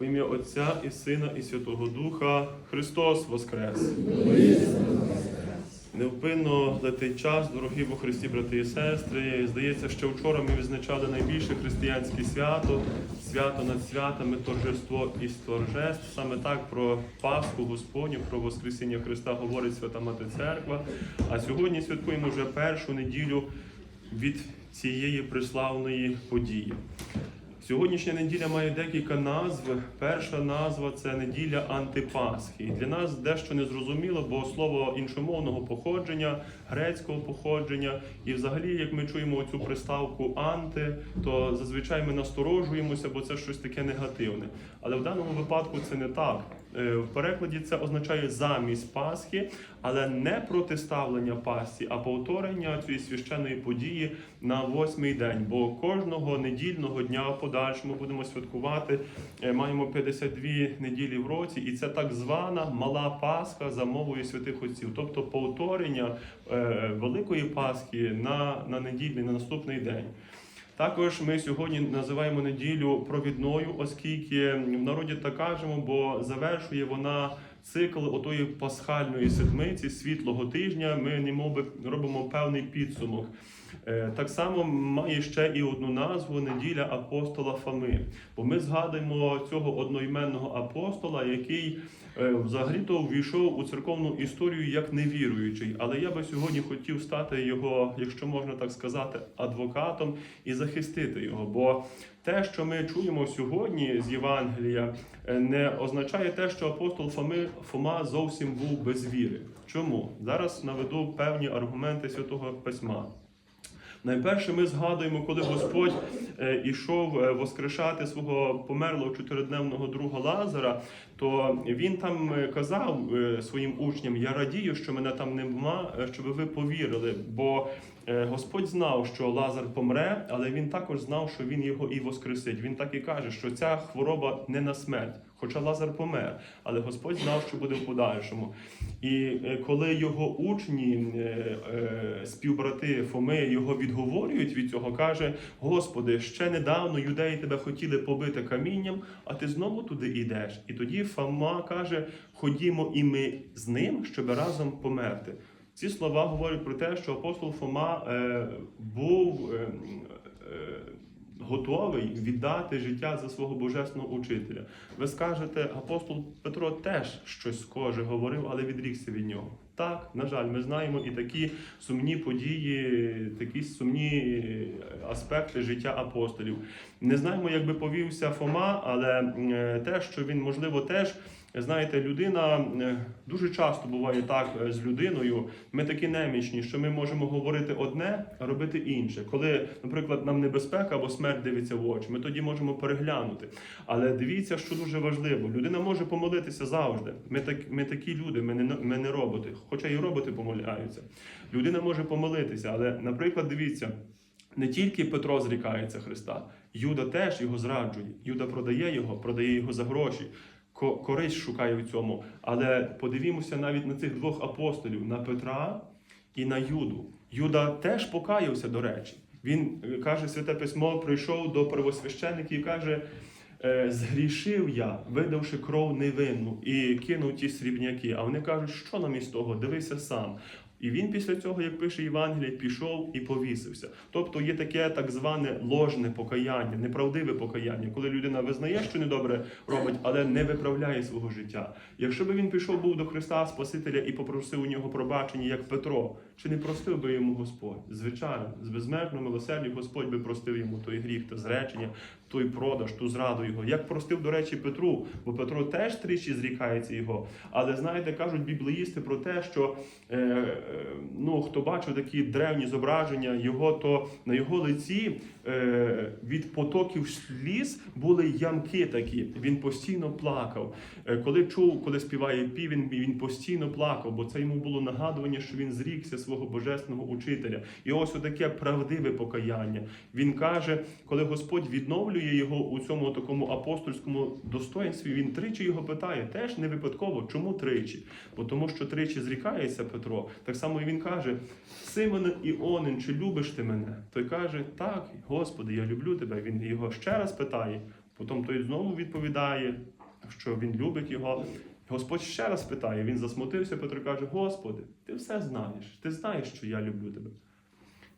В ім'я Отця і Сина, і Святого Духа Христос Воскрес! Невпинно летить час, дорогі во Христі, брати і сестри. Здається, що вчора ми відзначали найбільше християнське свято, свято над святами, торжество і торжеств. Саме так про Пасху Господню, про Воскресіння Христа говорить Свята Мати Церква. А сьогодні святкуємо вже першу неділю від цієї приславної події. Сьогоднішня неділя має декілька назв. Перша назва це неділя антипасхи. І Для нас дещо незрозуміло, бо слово іншомовного походження, грецького походження, і взагалі, як ми чуємо цю приставку анти, то зазвичай ми насторожуємося, бо це щось таке негативне. Але в даному випадку це не так. Е, В перекладі це означає замість Пасхи, але не протиставлення Пасхі, а повторення цієї священної події на восьмий день. Бо кожного недільного дня подальшому будемо святкувати. е, Маємо 52 неділі в році, і це так звана мала Пасха за мовою святих отців, тобто повторення е, Великої Пасхи на, на недільний, на наступний день. Також ми сьогодні називаємо неділю провідною, оскільки в народі так кажемо, бо завершує вона цикл отої пасхальної седмиці, світлого тижня. Ми немовби робимо певний підсумок. Е, Так само має ще і одну назву неділя апостола Фоми. Бо ми згадуємо цього одноіменного апостола, який е, взагалі-то ввійшов у церковну історію як невіруючий. Але я би сьогодні хотів стати його, якщо можна так сказати, адвокатом і захистити його. Бо те, що ми чуємо сьогодні з Євангелія, е, не означає те, що апостол Фоми, Фома зовсім був без віри. Чому? Зараз наведу певні аргументи Святого Письма. Найперше ми згадуємо, коли Господь е, ішов е, воскрешати свого померлого чотиридневного друга Лазара, то він там е, казав своїм учням: Я радію, що мене там нема, щоб ви повірили. Бо Господь знав, що Лазар помре, але він також знав, що він його і воскресить. Він так і каже, що ця хвороба не на смерть. Хоча Лазар помер, але Господь знав, що буде в подальшому. І е, коли його учні, е, е, співбрати Фоми, його відговорюють від цього, каже: Господи, ще недавно юдеї тебе хотіли побити камінням, а ти знову туди йдеш. І тоді Фома каже: Ходімо і ми з ним, щоб разом померти. Ці слова говорять про те, що апостол Фома е, був. Е, готовий віддати життя за свого божественного учителя. Ви скажете, апостол Петро теж щось схоже говорив, але відрікся від нього. Так, на жаль, ми знаємо і такі сумні події, такі сумні е, аспекти життя апостолів. Не знаємо, як би повівся Фома, але е, те, що він, можливо, теж. Знаєте, людина е, дуже часто буває так е, з людиною. Ми такі немічні, що ми можемо говорити одне, а робити інше. Коли, наприклад, нам небезпека або смерть дивиться в очі, ми тоді можемо переглянути. Але дивіться, що дуже важливо: людина може помолитися завжди. Ми так, ми такі люди, ми не, ми не роботи, хоча і роботи помиляються. Людина може помолитися, але, наприклад, дивіться. Не тільки Петро зрікається Христа, Юда теж його зраджує. Юда продає його, продає його за гроші. Ко- Користь шукає в цьому. Але подивімося навіть на цих двох апостолів: на Петра і на Юду. Юда теж покаявся, до речі. Він е, каже, святе письмо прийшов до первосвящеників і каже. «Е, Згрішив я, видавши кров невинну, і кинув ті срібняки. А вони кажуть, що нам із того? Дивися сам. І він після цього, як пише Євангеліє, пішов і повісився. Тобто є таке так зване ложне покаяння, неправдиве покаяння, коли людина визнає, що недобре робить, але не виправляє свого життя. Якщо би він пішов був до Христа Спасителя і попросив у нього пробачення, як Петро, чи не простив би йому Господь? Звичайно, з безмежним милосердям Господь би простив йому той гріх та зречення, той продаж, ту зраду його. Як простив, до речі, Петру, бо Петро теж тричі зрікається його. Але знаєте, кажуть біблеїсти про те, що е, е, ну, хто бачив такі древні зображення, його то на його лиці е, від потоків сліз були ямки такі. Він постійно плакав. Е, коли чув, коли співає півень, він постійно плакав, бо це йому було нагадування, що він зрікся свого божественного учителя. І ось таке правдиве покаяння. Він каже, коли Господь відновлює його у цьому такому апостольському достоинстві, він тричі його питає, теж не випадково, чому тричі? Бо тому, що тричі зрікається Петро. Так само і він каже: Симоне Іонин, чи любиш ти мене? Той каже, так, Господи, я люблю тебе. Він його ще раз питає. Потім той знову відповідає, що він любить його. Господь ще раз питає, він засмутився, Петро каже: Господи, ти все знаєш, ти знаєш, що я люблю тебе.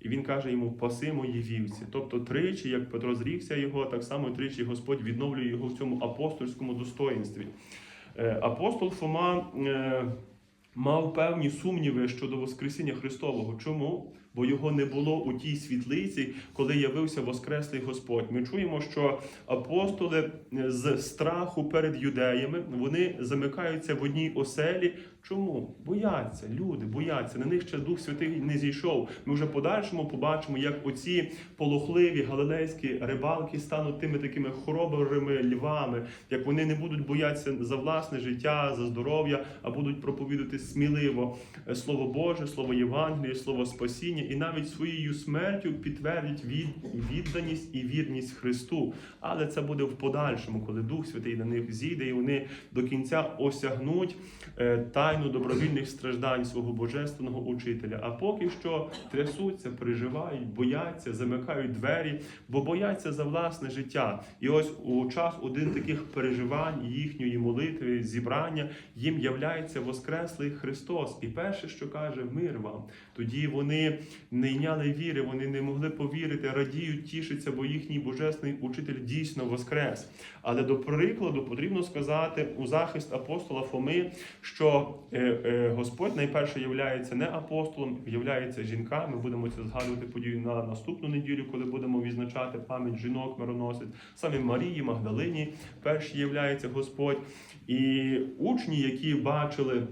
І він каже йому: паси мої вівці. Тобто тричі, як Петро зрікся його, так само тричі Господь відновлює його в цьому апостольському достоїнстві. Е, Апостол Фома е, мав певні сумніви щодо Воскресіння Христового. Чому? Бо його не було у тій світлиці, коли явився Воскреслий Господь. Ми чуємо, що апостоли е, з страху перед юдеями вони замикаються в одній оселі. Чому? Бояться, люди бояться. На них ще Дух Святий не зійшов. Ми вже подальшому побачимо, як оці полохливі галилейські рибалки стануть тими такими хоробрими львами, як вони не будуть боятися за власне життя, за здоров'я, а будуть проповідати сміливо е, Слово Боже, Слово Євангелія, Слово спасіння, і навіть своєю смертю підтвердять від, відданість і вірність Христу. Але це буде в подальшому, коли Дух Святий на них зійде, і вони до кінця осягнуть е, тайну добровільних страждань свого божественного учителя. А поки що трясуться, переживають, бояться, замикають двері, бо бояться за власне життя. І ось у час один таких переживань їхньої молитви, зібрання їм являється Воскреслий Христос. І перше, що каже, мир вам. Тоді вони не йняли віри, вони не могли повірити, радіють, тішаться, бо їхній божественний учитель дійсно воскрес. Але до прикладу потрібно сказати у захист апостола Фоми, що е, е, Господь найперше являється не апостолом, являється жінками. Будемо це згадувати подію на наступну неділю, коли будемо відзначати пам'ять жінок мироносець. Саме Марії Магдалині перші являється Господь. І учні, які бачили.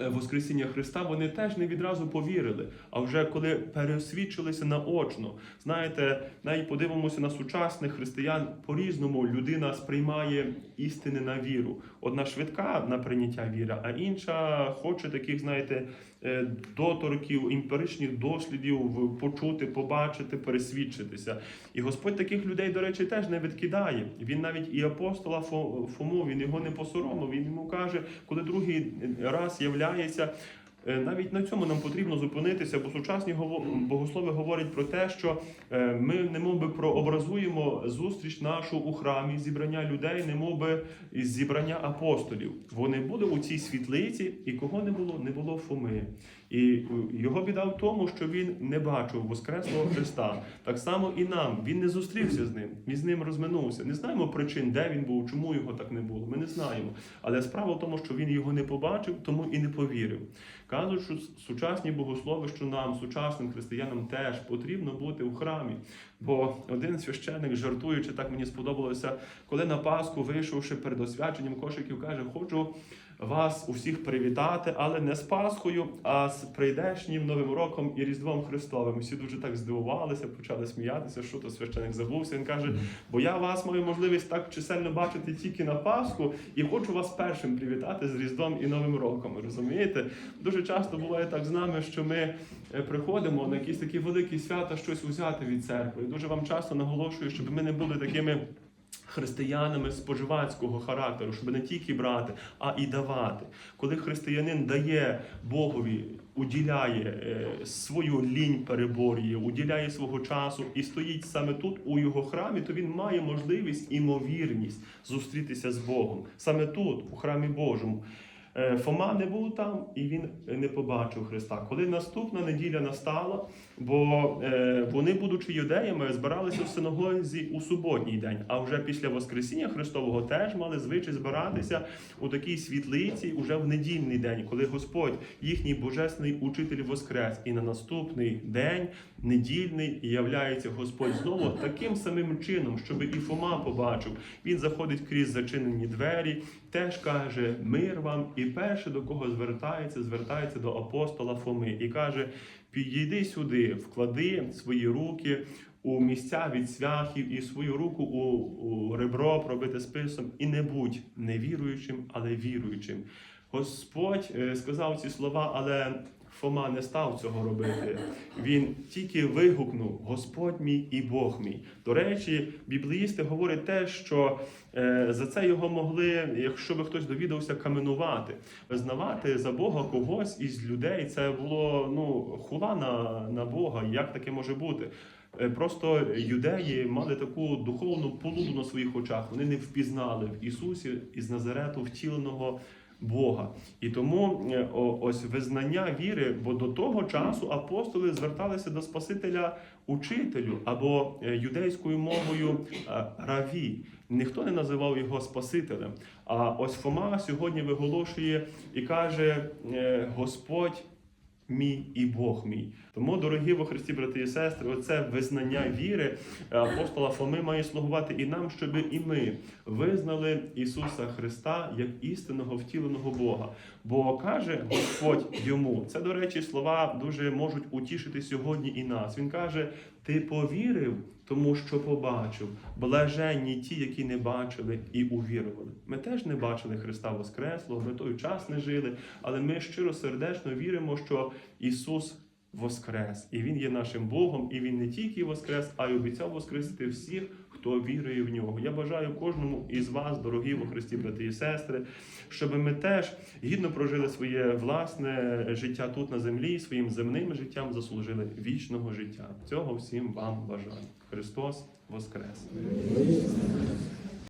Е, Воскресіння Христа вони теж не відразу повірили. А вже коли пересвідчилися наочно, знаєте, навіть подивимося на сучасних християн по-різному людина сприймає істини на віру. Одна швидка на прийняття віри, а інша хоче таких, знаєте, доторків, емпіричних дослідів почути, побачити, пересвідчитися. І Господь таких людей, до речі, теж не відкидає. Він навіть і апостола Фо- Фому, він його не посоромив. Він йому каже, коли другий раз являється. Е, Навіть на цьому нам потрібно зупинитися, бо сучасні богослови говорять про те, що е, ми немов би прообразуємо зустріч нашу у храмі, зібрання людей, немов би зібрання апостолів. Вони були у цій світлиці, і кого не було, не було Фоми. І е, його біда в тому, що він не бачив Воскреслого Христа. Так само і нам. Він не зустрівся з ним, він з ним розминувся. Не знаємо причин, де він був, чому його так не було. Ми не знаємо. Але справа в тому, що він його не побачив, тому і не повірив. Кажуть, що сучасні богослови, що нам, сучасним християнам, теж потрібно бути в храмі. Бо один священик, жартуючи, так мені сподобалося, коли на Пасху, вийшовши перед освяченням кошиків, каже: Хочу вас усіх привітати, але не з Пасхою, а з прийдешнім Новим роком і Різдвом Христовим. Всі дуже так здивувалися, почали сміятися, що то священик забувся. Він каже: бо я вас маю можливість так чисельно бачити тільки на Пасху, і хочу вас першим привітати з Різдвом і Новим роком. Розумієте? Дуже часто буває так з нами, що ми е, приходимо на якісь такі великі свята щось взяти від церкви. І дуже вам часто наголошую, щоб ми не були такими. Християнами споживацького характеру, щоб не тільки брати, а і давати. Коли християнин дає Богові, уділяє е, свою лінь переборює, уділяє свого часу і стоїть саме тут у його храмі, то він має можливість імовірність зустрітися з Богом саме тут, у храмі Божому. Е, Фома не був там і він не побачив Христа. Коли наступна неділя настала, бо е, вони, будучи юдеями, збиралися в синагозі у суботній день, а вже після Воскресіння Христового теж мали звичай збиратися у такій світлиці уже в недільний день, коли Господь, їхній божественний учитель воскрес, і на наступний день, недільний, являється Господь знову таким самим чином, щоб і Фома побачив. Він заходить крізь зачинені двері, теж каже мир вам, і перше до кого звертається, звертається до апостола Фоми і каже: підійди сюди, вклади свої руки. У місця від свяхів і свою руку у, у ребро пробити списом, і не будь невіруючим, але віруючим. Господь е, сказав ці слова, але Фома не став цього робити. Він тільки вигукнув Господь мій і Бог мій. До речі, біблеїсти говорять те, що е, за це його могли, якщо би хтось довідався, каменувати. Визнавати за Бога когось із людей це було ну, хула на, на Бога. Як таке може бути? е, просто юдеї мали таку духовну полуду на своїх очах. Вони не впізнали в Ісусі із Назарету втіленого Бога. І тому е, ось визнання віри, бо до того часу апостоли зверталися до Спасителя учителю або е, юдейською мовою е, раві. Ніхто не називав його Спасителем. А ось Фома сьогодні виголошує і каже: Господь. Мій і Бог мій. Тому, дорогі во Христі, брати і сестри, оце визнання віри е, апостола Фоми має слугувати і нам, щоб і ми визнали Ісуса Христа як істинного втіленого Бога. Бо каже Господь йому, це, до речі, слова дуже можуть утішити сьогодні і нас. Він каже: Ти повірив, тому що побачив. Блаженні ті, які не бачили і увірували. Ми теж не бачили Христа Воскреслого, ми той час не жили, але ми щиро сердечно віримо, що Ісус воскрес, і Він є нашим Богом, і Він не тільки воскрес, а й обіцяв воскресити всіх, хто вірує в нього. Я бажаю кожному із вас, дорогі во Христі, брати і сестри, щоб ми теж гідно прожили своє власне життя тут на землі, і своїм земним життям заслужили вічного життя. Цього всім вам бажаю. Христос Воскрес!